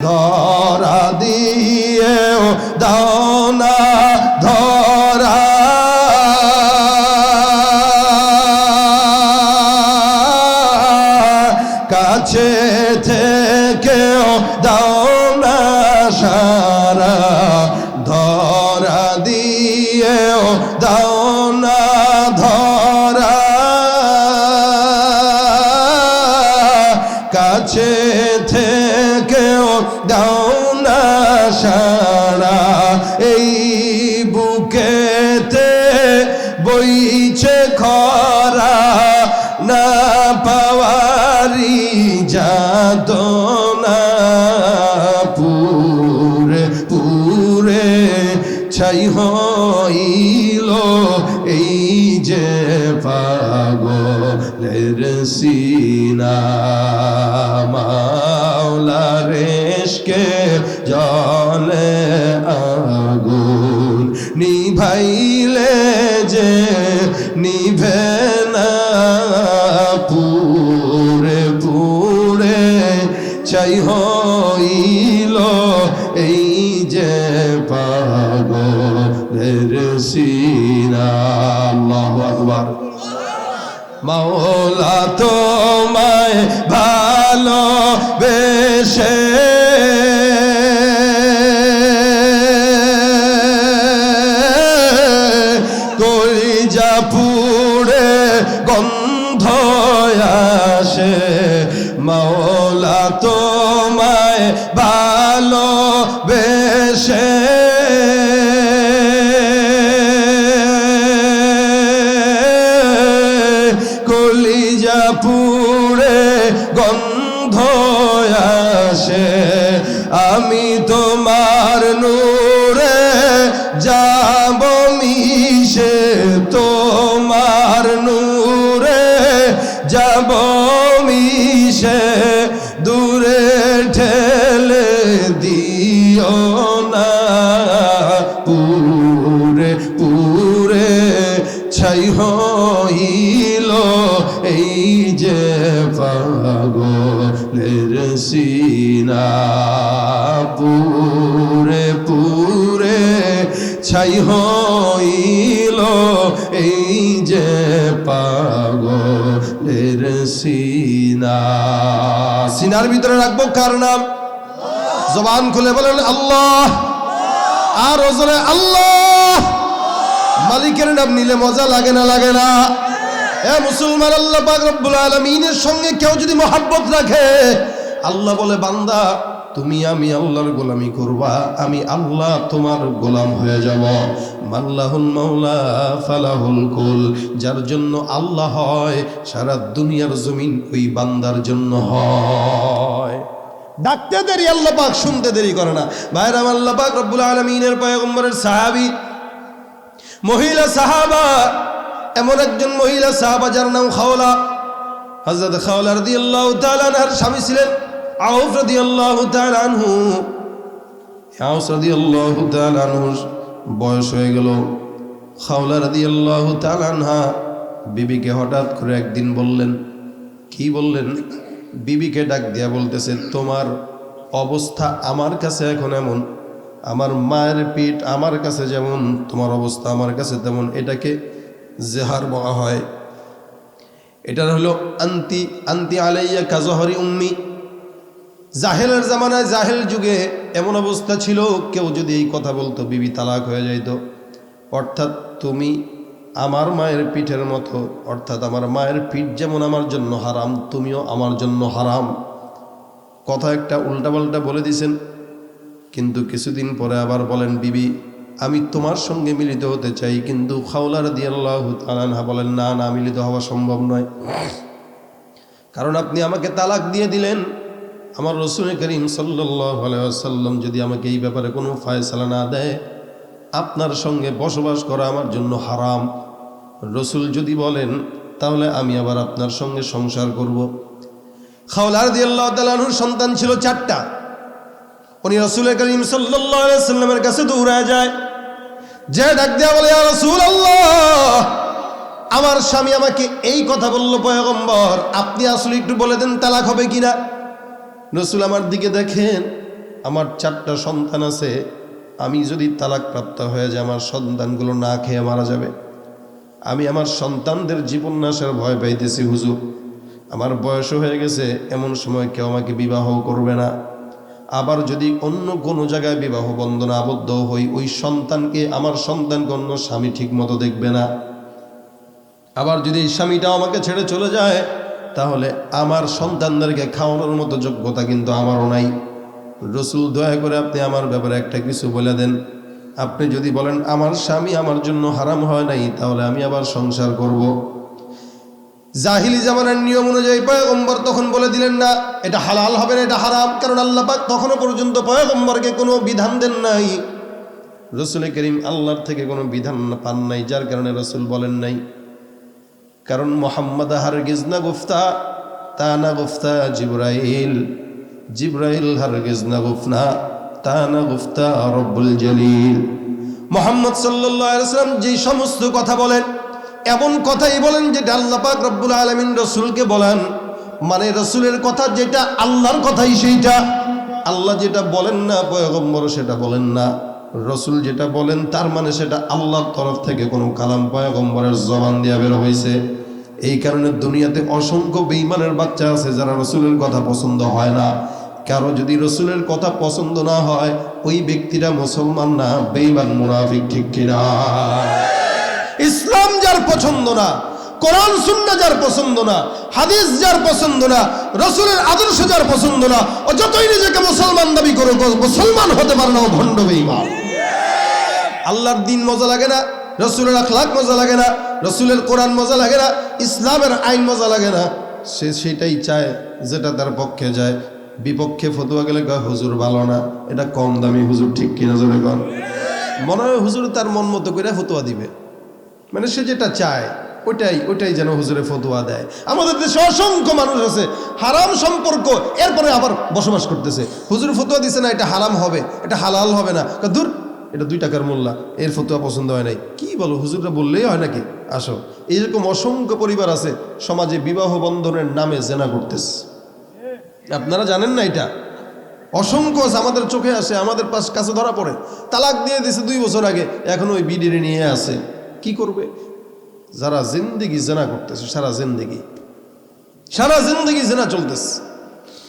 ধরা দিয়েও দাও না ধরা। কাছে থেকেও দাও সা দাও না সারা এই বুকেতে বইছে খরা না পাওয়ারি যাত না পুরে পুরে ছাই হইল এই যে পাগলের সিনা। চাই হইল এই যে পাগলের সিনা আল্লাহু আকবার। মাওলা তোমায় ভালো বেশে পুড়ে গন্ধ আসে। মাওলা বেশে কলিজা পুড়ে গন্ধ আসে। আমি তোমার নূরে যাব মিশে তোমার নূরে যাব মিশে। যে পাগলের সিনা পুরে পুরে ছাই হইল, এই যে পাগলের সিনা। সিনার ভিতরে রাখব কার নাম? জবান খুলে বলেন, আল্লাহ। আর ওজনে আল্লাহ। মালিকের নাম নিলে মজা লাগে না লাগে না। এ মুসলমান আল্লাহ রব্বুল আলামিনের সঙ্গে কেউ যদি মহাব্বত রাখে, আল্লাহ বলে, বান্দা, তুমি আমি আল্লাহর গোলামি করবা, আমি আল্লাহ তোমার গোলাম হয়ে যাব। মাল্লাহুল মাওলা ফালাহুল কুল, যার জন্য আল্লাহ হয়, সারা দুনিয়ার জমিন ওই বান্দার জন্য হয়। ডাকতে দেরি, আল্লাহ পাক শুনতে দেরি করে না। ভাইরাম আল্লাহ পাক রব্বুল আলমিনের পয়গম্বরের সাহাবি, মহিলা সাহাবা এমন একজন মহিলা সাহাবা যার নাম খাওলা। হজরত খাওলা রদি আল্লাহ তালানহার স্বামী ছিলেন আউফ রদি আল্লাহ তালানহু আউস রদি আল্লাহ বয়স হয়ে গেল। খাওলা রদি আল্লাহ তালানহা বিবিকে হঠাৎ করে একদিন বললেন, কি বললেন? বিবিকে ডাক দিয়া বলতেছে, তোমার অবস্থা আমার কাছে এখন এমন, আমার মায়ের পিঠ আমার কাছে যেমন, তোমার অবস্থা আমার কাছে তেমন এটাকে জেহার বলা হয়। এটার হলো আন্তি আন্তি আলাইয়া কাজহরি উম্মি। জাহেলের জামানায় জাহেল যুগে এমন অবস্থা ছিল, কেউ যদি এই কথা বলতো, বিবি তালাক হয়ে যাইত। অর্থাৎ তুমি আমার মায়ের পিঠের মতো, অর্থাৎ আমার মায়ের পিঠ যেমন আমার জন্য হারাম, তুমিও আমার জন্য হারাম। কথা একটা উল্টাপাল্টা বলে দিছেন, কিন্তু কিছুদিন পরে আবার বলেন, বিবি আমি তোমার সঙ্গে মিলিত হতে চাই, কিন্তু খাওলার দিয়াল্লাহ তালানহা বলেন, না না, মিলিত হওয়া সম্ভব নয়। কারণ আপনি আমাকে তালাক দিয়ে দিলেন। আমার রসুল করিম সাল্লাম যদি আমাকে এই ব্যাপারে কোনো ফায়সালা না দেয়, আপনার সঙ্গে বসবাস করা আমার জন্য হারাম। রসুল যদি বলেন, তাহলে আমি আবার আপনার সঙ্গে সংসার করব। খাওলার দিয়াল্লাহ তালানুর সন্তান ছিল চারটা। উনি রসুল করিম সাল্লামের কাছে দৌড়ায় যায়। যে ডাক দেয়া বলে রসুল আমার স্বামী আমাকে এই কথা বলল, পয়গম্বর, আপনি আসলে একটু বলে দেন তালাক হবে কিনা? রসুল আমার দিকে দেখেন, আমার চারটা সন্তান আছে, আমি যদি তালাক প্রাপ্ত হয়ে যায় আমার সন্তানগুলো না খেয়ে মারা যাবে। আমি আমার সন্তানদের জীবন নাশের ভয় পাইতেছি, হুজুর। আমার বয়স হয়ে গেছে, এমন সময় কেউ আমাকে বিবাহ করবে না। আবার যদি অন্য কোনো জায়গায় বিবাহ বন্ধনে আবদ্ধ হই, ওই সন্তানকে আমার সন্তানকে অন্য স্বামী ঠিক মতো দেখবে না। আবার যদি এই স্বামীটাও আমাকে ছেড়ে চলে যায়, তাহলে আমার সন্তানদেরকে খাওয়ানোর মতো যোগ্যতা কিন্তু আমারও নাই। রসুল দয়া করে আপনি আমার ব্যাপারে একটা কিছু বলে দেন। আপনি যদি বলেন, আমার স্বামী আমার জন্য হারাম হয় নাই, তাহলে আমি আবার সংসার করব। জাহিলি জামানের নিয়ম অনুযায়ী পয়গম্বর তখন বলে দিলেন না, এটা হালাল হবে না, এটা হারাম, কারণ আল্লাহ পাক তখনও পর্যন্ত পয়গম্বরকে কোনো বিধান দেন নাই। রসুল করিম আল্লাহর থেকে কোনো বিধান পান নাই, যার কারণে রসুল বলেন নাই। কারণ মোহাম্মদ হারগিজ না গুফতা তা না গুফতা জিব্রাইল। জিব্রাইল হারগিজ না গুফনা তা না গুফতা রব্বুল জলিল। মোহাম্মদ সাল্লাম যে সমস্ত কথা বলেন এমন কথাই বলেন যেটা আল্লাহ পাক রব্বুল আলমিন রসুলকে বলেন। মানে রসুলের কথা যেটা, আল্লাহর কথাই সেইটা। আল্লাহ যেটা বলেন না, পয়গম্বর সেটা বলেন না। রসুল যেটা বলেন, তার মানে সেটা আল্লাহর তরফ থেকে কোনো কালাম পয়গম্বরের জবান দিয়া বের হয়েছে এই কারণে দুনিয়াতে অসংখ্য বেইমানের বাচ্চা আছে যারা রসুলের কথা পছন্দ হয় না। কারও যদি রসুলের কথা পছন্দ না হয়, ওই ব্যক্তিরা মুসলমান না বেইমান মুনাফিক, ঠিক কিনা? ইসলাম যার পছন্দ না, কোরআন সুন্না যার পছন্দ না, হাদিস যার পছন্দ না, রসুলের আদর্শ যার পছন্দ না, ও যতই নিজেকে মুসলমান দাবি করো মুসলমান হতে পারে না, ও ভণ্ড বেঈমান। আল্লাহর দিন মজা লাগে না, রসুলের আখলাক মজা লাগে না, রসুলের কোরআন মজা লাগে না, ইসলামের আইন মজা লাগে না। সে সেটাই চায়, যেটা তার পক্ষে যায়। বিপক্ষে ফতুয়া গেলে কয়, হুজুর ভালো না। এটা কম দামি হুজুর ঠিক কিনা কন? মনে হয় হুজুর তার মন মতো করে ফতুয়া দিবে। মানে সে যেটা চায় ওটাই ওটাই যেন হুজুরে ফতুয়া দেয়। আমাদের দেশে অসংখ্য মানুষ আছে, হারাম সম্পর্ক, এরপরে আবার বসবাস করতেছে। হুজুর ফতুয়া দিছে না, এটা হারাম হবে, এটা হালাল হবে না। দূর এটা দুই টাকার মোল্লা, এর ফতুয়া পছন্দ হয় নাই। কি বলো, হুজুররা বললেই হয় নাকি? আসো। এইরকম অসংখ্য পরিবার আছে, সমাজে বিবাহ বন্ধনের নামে জেনা করতেছে। আপনারা জানেন না এটা? অসংখ্য আমাদের চোখে আসে, আমাদের পাশ কাছে ধরা পড়ে। তালাক দিয়ে দিছে দুই বছর আগে, এখন ওই বিডিরে নিয়ে আছে। কি করবে? যারা জিন্দিগি জেনা করতেছে সারা জিন্দিগি। সারা জিন্দিগি জেনা চলতেছে।